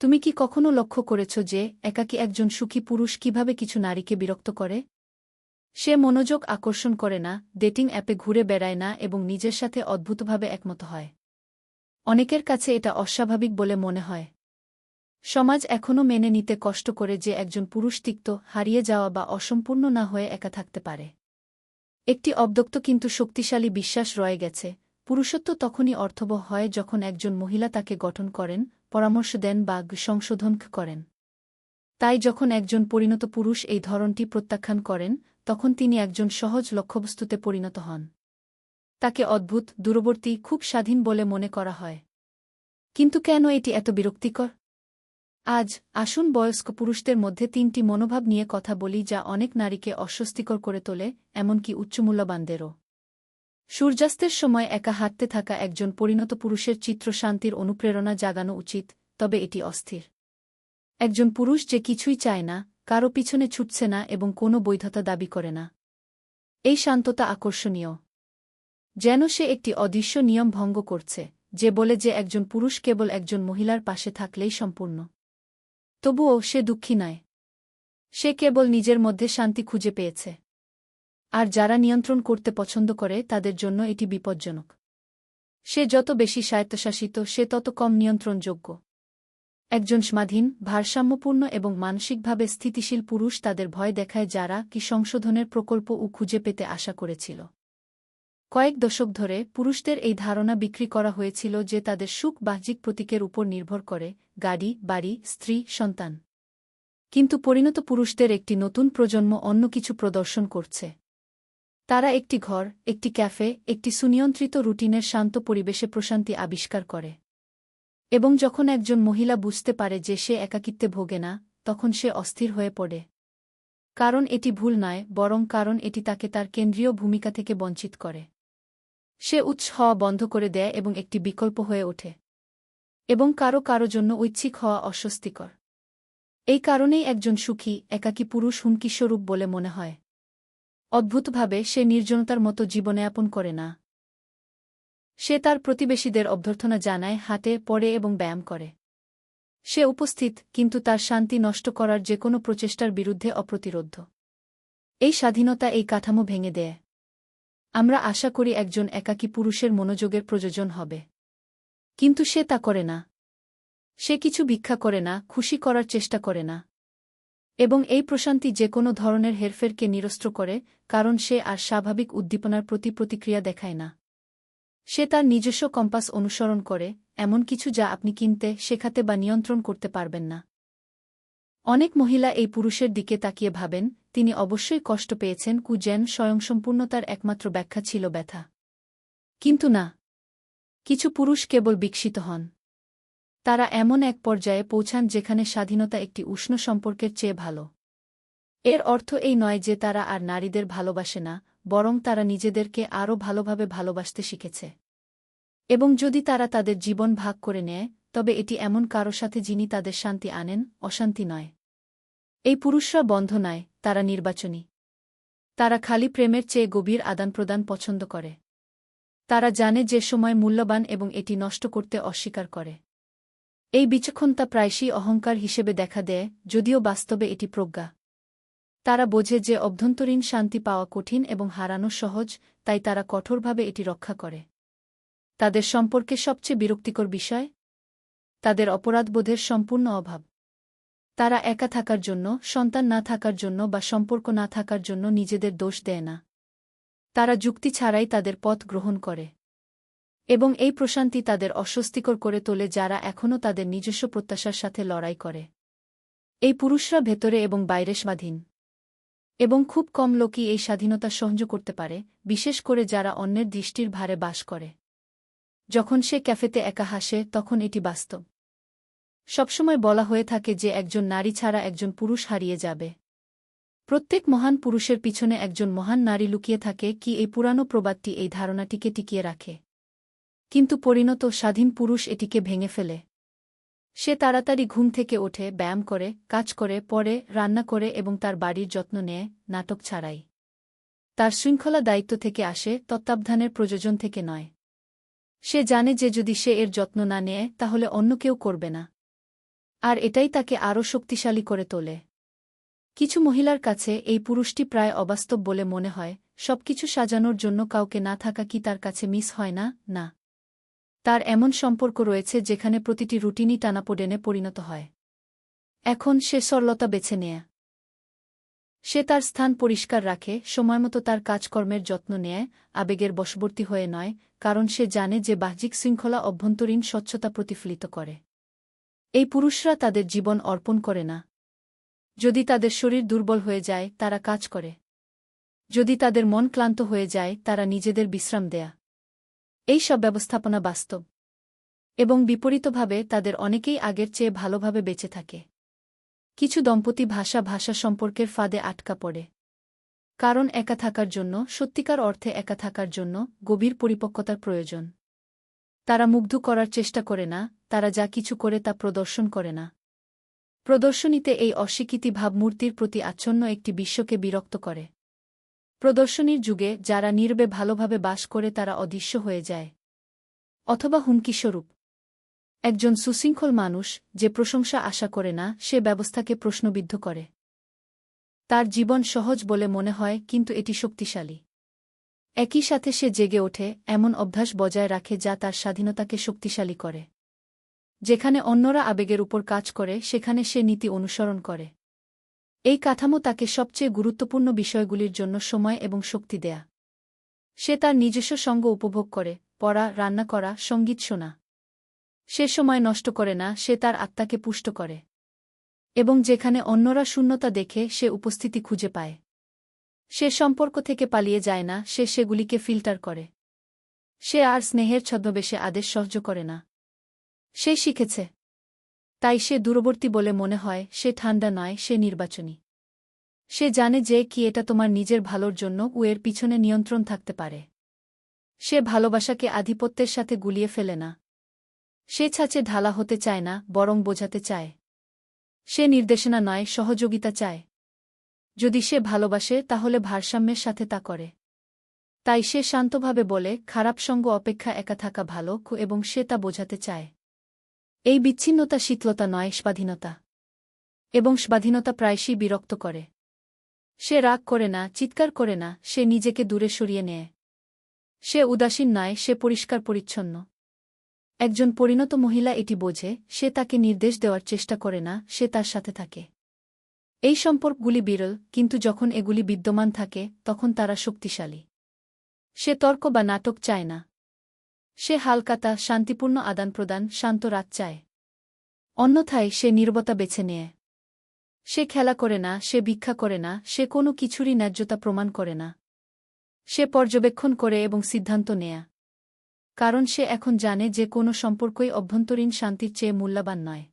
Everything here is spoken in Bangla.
তুমি কি কখনো লক্ষ্য করেছ যে একাকী একজন সুখী পুরুষ কীভাবে কিছু নারীকে বিরক্ত করে? সে মনোযোগ আকর্ষণ করে না ডেটিং অ্যাপে ঘুরে বেড়ায় না এবং নিজের সাথে অদ্ভুতভাবে একমত হয়। অনেকের কাছে এটা অস্বাভাবিক বলে মনে হয়। সমাজ এখনও মেনে নিতে কষ্ট করে যে একজন পুরুষ তিক্ত, হারিয়ে যাওয়া বা অসম্পূর্ণ না হয়ে একা থাকতে পারে। একটি অবদক্ত কিন্তু শক্তিশালী বিশ্বাস রয়ে গেছে। পুরুষত্ব তখনই অর্থবহ হয় যখন একজন মহিলা তাকে গঠন করেন পরামর্শ দেন বা সংশোধন করেন। তাই যখন একজন পরিণত পুরুষ এই ধরনটি প্রত্যাখ্যান করেন, তখন তিনি একজন সহজ লক্ষ্যবস্তুতে পরিণত হন। তাকে অদ্ভুত, দূরবর্তী, খুব স্বাধীন বলে মনে করা হয়। কিন্তু কেন এটি এত বিরক্তিকর? আজ আসুন বয়স্ক পুরুষদের মধ্যে তিনটি মনোভাব নিয়ে কথা বলি যা অনেক নারীকে অস্বস্তিকর করে তোলে, এমনকি উচ্চমূল্যবানদেরও। সূর্যাস্তের সময় একা হাঁটতে থাকা একজন পরিণত পুরুষের চিত্র শান্তির অনুপ্রেরণা জাগানো উচিত, তবে এটি অস্থির। একজন পুরুষ যে কিছুই চায় না, কারও পিছনে ছুটছে না এবং কোনো বৈধতা দাবি করে না। এই শান্ততা আকর্ষণীয়। যেন সে একটি অদৃশ্য নিয়ম ভঙ্গ করছে, যে বলে যে একজন পুরুষ কেবল একজন মহিলার পাশে থাকলেই সম্পূর্ণ। তবুও সে দুঃখী নয়। সে কেবল নিজের মধ্যে শান্তি খুঁজে পেয়েছে। আর যারা নিয়ন্ত্রণ করতে পছন্দ করে, তাদের জন্য এটি বিপজ্জনক। সে যত বেশি স্বায়ত্তশাসিত, সে তত কম নিয়ন্ত্রণযোগ্য। একজন স্বাধীন, ভারসাম্যপূর্ণ এবং মানসিকভাবে স্থিতিশীল পুরুষ তাদের ভয় দেখায় যারা কি সংশোধনের প্রকল্প ও খুঁজে পেতে আশা করেছিল। কয়েক দশক ধরে পুরুষদের এই ধারণা বিক্রি করা হয়েছিল যে তাদের সুখ বাহ্যিক প্রতীকের উপর নির্ভর করে, গাড়ি, বাড়ি, স্ত্রী, সন্তান। কিন্তু পরিণত পুরুষদের একটি নতুন প্রজন্ম অন্য কিছু প্রদর্শন করছে। তারা একটি ঘর, একটি ক্যাফে, একটি সুনিয়ন্ত্রিত রুটিনের শান্ত পরিবেশে প্রশান্তি আবিষ্কার করে। এবং যখন একজন মহিলা বুঝতে পারে যে সে একাকিত্বে ভোগে না, তখন সে অস্থির হয়ে পড়ে। কারণ এটি ভুল নয়, বরং কারণ এটি তাকে তার কেন্দ্রীয় ভূমিকা থেকে বঞ্চিত করে। সে উৎস হওয়া বন্ধ করে দেয় এবং একটি বিকল্প হয়ে ওঠে। এবং কারও কারও জন্য ঐচ্ছিক হওয়া অস্বস্তিকর। এই কারণেই একজন সুখী, একাকী পুরুষ হুমকিস্বরূপ বলে মনে হয়। অদ্ভুতভাবে সে নির্জনতার মতো জীবনযাপন করে না। সে তার প্রতিবেশীদের অভ্যর্থনা জানায়, হাঁটে, পড়ে এবং ব্যায়াম করে। সে উপস্থিত, কিন্তু তার শান্তি নষ্ট করার যে কোনো প্রচেষ্টার বিরুদ্ধে অপ্রতিরোধ। এই স্বাধীনতা এই কাঠামো ভেঙে দেয়। আমরা আশা করি একজন একাকী পুরুষের মনোযোগের প্রযোজন হবে। কিন্তু সে তা করে না। সে কিছু ভিক্ষা করে না, খুশি করার চেষ্টা করে না। এবং এই প্রশান্তি যে কোনো ধরনের হেরফেরকে নিরস্ত্র করে, কারণ সে আর স্বাভাবিক উদ্দীপনার প্রতি প্রতিক্রিয়া দেখায় না। সে তার নিজস্ব কম্পাস অনুসরণ করে, এমন কিছু যা আপনি কিনতে, শেখাতে বা নিয়ন্ত্রণ করতে পারবেন না। অনেক মহিলা এই পুরুষের দিকে তাকিয়ে ভাবেন, তিনি অবশ্যই কষ্ট পেয়েছেন কুজেন স্বয়ংসম্পূর্ণতার একমাত্র ব্যাখ্যা ছিল ব্যথা। কিন্তু না। কিছু পুরুষ কেবল বিকশিত হন। তারা এমন এক পর্যায়ে পৌঁছান যেখানে স্বাধীনতা একটি উষ্ণ সম্পর্কের চেয়ে ভালো। এর অর্থ এই নয় যে তারা আর নারীদের ভালোবাসে না, বরং তারা নিজেদেরকে আরও ভালোভাবে ভালোবাসতে শিখেছে। এবং যদি তারা তাদের জীবন ভাগ করে নেয়, তবে এটি এমন কারও সাথে যিনি তাদের শান্তি আনেন, অশান্তি নয়। এই পুরুষরা বন্ধ নয়, তারা নির্বাচনী। তারা খালি প্রেমের চেয়ে গভীর আদান প্রদান পছন্দ করে। তারা জানে যে সময় মূল্যবান এবং এটি নষ্ট করতে অস্বীকার করে। এই বিচক্ষণতা প্রায়শই অহংকার হিসেবে দেখা দেয়, যদিও বাস্তবে এটি প্রজ্ঞা। তারা বোঝে যে অভ্যন্তরীণ শান্তি পাওয়া কঠিন এবং হারানো সহজ, তাই তারা কঠোরভাবে এটি রক্ষা করে। তাদের সম্পর্কে সবচেয়ে বিরক্তিকর বিষয়? তাদের অপরাধবোধের সম্পূর্ণ অভাব। তারা একা থাকার জন্য, সন্তান না থাকার জন্য বা সম্পর্ক না থাকার জন্য নিজেদের দোষ দেয় না। তারা যুক্তি ছাড়াই তাদের পথ গ্রহণ করে। এবং এই প্রশান্তি তাদের অস্বস্তিকর করে তোলে যারা এখনও তাদের নিজস্ব প্রত্যাশার সাথে লড়াই করে। এই পুরুষরা ভেতরে এবং বাইরে স্বাধীন। এবং খুব কম লোকই এই স্বাধীনতা সহ্য করতে পারে, বিশেষ করে যারা অন্যের দৃষ্টির ভারে বাস করে। যখন সে ক্যাফেতে একা হাসে, তখন এটি বাস্তব। সবসময় বলা হয়ে থাকে যে একজন নারী ছাড়া একজন পুরুষ হারিয়ে যাবে। প্রত্যেক মহান পুরুষের পিছনে একজন মহান নারী লুকিয়ে থাকে কি এই পুরানো প্রবাদটি এই ধারণাটিকে টিকিয়ে রাখে। কিন্তু পরিণত স্বাধীন পুরুষ এটিকে ভেঙে ফেলে। সে তাড়াতাড়ি ঘুম থেকে ওঠে, ব্যায়াম করে, কাজ করে পরে রান্না করে এবং তার বাড়ির যত্ন নেয়, নাটক ছাড়াই। তার শৃঙ্খলা দায়িত্ব থেকে আসে, তত্ত্বাবধানের প্রযোজন থেকে নয়। সে জানে যে যদি সে এর যত্ন না নেয়, তাহলে অন্য কেউ করবে না। আর এটাই তাকে আরও শক্তিশালী করে তোলে। কিছু মহিলার কাছে এই পুরুষটি প্রায় অবাস্তব বলে মনে হয়, সবকিছু সাজানোর জন্য কাউকে না থাকা কি তার কাছে মিস হয় না? না। তার এমন সম্পর্ক রয়েছে যেখানে প্রতিটি রুটিনই টানাপোডেনে পরিণত হয়। এখন সে সরলতা বেছে নেয়। সে তার স্থান পরিষ্কার রাখে সময়মতো তার কাজকর্মের যত্ন নেয়, আবেগের বশবর্তী হয়ে নয়, কারণ সে জানে যে বাহ্যিক শৃঙ্খলা অভ্যন্তরীণ স্বচ্ছতা প্রতিফলিত করে। এই পুরুষরা তাদের জীবন অর্পণ করে না। যদি তাদের শরীর দুর্বল হয়ে যায়, তারা কাজ করে। যদি তাদের মন ক্লান্ত হয়ে যায়, তারা নিজেদের বিশ্রাম দেয়া। এই সব ব্যবস্থাপনা বাস্তব এবং বিপরীতভাবে তাদের অনেকেই আগের চেয়ে ভালোভাবে বেঁচে থাকে। কিছু দম্পতি ভাষা ভাষা সম্পর্কের ফাঁদে আটকা পড়ে। কারণ একা থাকার জন্য, সত্যিকার অর্থে একা থাকার জন্য গভীর পরিপক্কতার প্রয়োজন। তারা মুগ্ধ করার চেষ্টা করে না, তারা যা কিছু করে তা প্রদর্শন করে না। প্রদর্শনীতে এই অস্বীকৃতি ভাবমূর্তির প্রতি আচ্ছন্ন একটি বিশ্বকে বিরক্ত করে। প্রদর্শনীর যুগে যারা নীরবে ভালোভাবে বাস করে তারা অদৃশ্য হয়ে যায়। অথবা হুমকিস্বরূপ একজন সুশৃঙ্খল মানুষ যে প্রশংসা আশা করে না, সে ব্যবস্থাকে প্রশ্নবিদ্ধ করে। তার জীবন সহজ বলে মনে হয়, কিন্তু এটি শক্তিশালী। একই সাথে সে জেগে ওঠে, এমন অভ্যাস বজায় রাখে যা তার স্বাধীনতাকে শক্তিশালী করে। যেখানে অন্যরা আবেগের উপর কাজ করে, সেখানে সে নীতি অনুসরণ করে। এই কাঠামো তাকে সবচেয়ে গুরুত্বপূর্ণ বিষয়গুলির জন্য সময় এবং শক্তি দেয়া। সে তার নিজস্ব সঙ্গ উপভোগ করে, পড়া, রান্না করা, সংগীত শোনা। সে সময় নষ্ট করে না, সে তার আত্মাকে পুষ্ট করে। এবং যেখানে অন্যরা শূন্যতা দেখে, সে উপস্থিতি খুঁজে পায়। সে সম্পর্ক থেকে পালিয়ে যায় না, সে সেগুলিকে ফিল্টার করে। সে আর স্নেহের ছদ্মবেশে আদেশ সহ্য করে না। সে শিখেছে তাই সে দূরবর্তী বলে মনে হয়, সে ঠান্ডা নয়, সে নির্বাচনী। সে জানে যে কি এটা তোমার নিজের ভালোর জন্য এর পিছনে নিয়ন্ত্রণ থাকতে পারে। সে ভালোবাসাকে আধিপত্যের সাথে গুলিয়ে ফেলে না। সে ছাঁচে ঢালা হতে চায় না, বরং বোঝাতে চায়। সে নির্দেশনা নয়, সহযোগিতা চায়। যদি সে ভালোবাসে, তাহলে ভারসাম্যের সাথে তা করে। তাই সে শান্তভাবে বলে, খারাপ সঙ্গ অপেক্ষা একা থাকা ভালো, এবং সে তা বোঝাতে চায়। এই বিচ্ছিন্নতা শীতলতা নয়, স্বাধীনতা। এবং স্বাধীনতা প্রায়শই বিরক্ত করে। সে রাগ করে না, চিৎকার করে না, সে নিজেকে দূরে সরিয়ে নেয়। সে উদাসীন নয়, সে পরিষ্কার পরিচ্ছন্ন। একজন পরিণত মহিলা এটি বোঝে, সে তাকে নির্দেশ দেওয়ার চেষ্টা করে না, সে তার সাথে থাকে। এই সম্পর্কগুলি বিরল, কিন্তু যখন এগুলি বিদ্যমান থাকে, তখন তারা শক্তিশালী। সে তর্ক বা নাটক চায় না। সে হালকাতা, শান্তিপূর্ণ আদান প্রদান শান্ত রাত চায়। অন্যথায় সে নির্বতা বেছে নেয়। সে খেলা করে না, সে ভিক্ষা করে না, সে কোনো কিছুরই ন্যায্যতা প্রমাণ করে না। সে পর্যবেক্ষণ করে এবং সিদ্ধান্ত নেয়া। কারণ সে এখন জানে যে কোনো সম্পর্কই অভ্যন্তরীণ শান্তির চেয়ে মূল্যবান নয়।